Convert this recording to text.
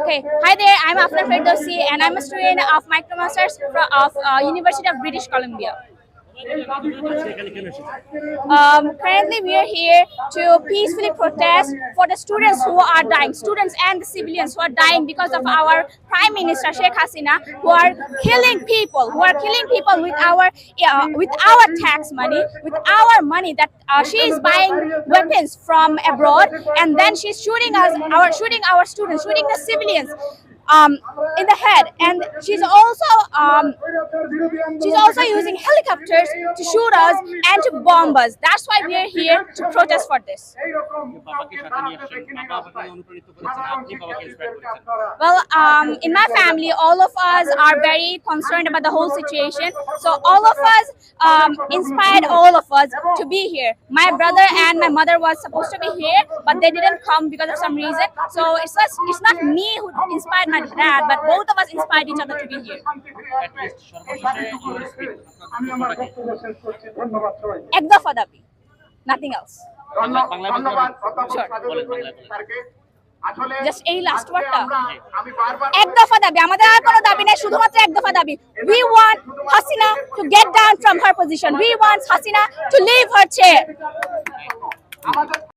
Okay, hi there. I'm Afna Ferdowsi, and I'm a student of Micromasters of uh, University of British Columbia. Um, currently, we are here to peacefully protest for the students who are dying, students and the civilians who are dying because of our Prime Minister Sheikh Hasina, who are killing people, who are killing people with our uh, with our tax money, with our money that uh, she is buying weapons from abroad, and then she's shooting us, our shooting our students, shooting the civilians. Um, in the head. And she's also um, she's also using helicopters to shoot us and to bomb us. That's why we are here to protest for this. Well um, in my family all of us are very concerned about the whole situation. So all of us um, inspired all of us to be here. My brother and my mother was supposed to be here but they didn't come because of some reason. So it's not, it's not me who inspired my dad but both of us inspired each other to be here. এক দফা দাবি nothing else just এই last ওয়ার্ডটা এক দফা দাবি আমাদের আর কোনো দাবি নেই শুধুমাত্র এক দফা দাবি। We want Hasina to get down from her position we want Hasina to leave her chair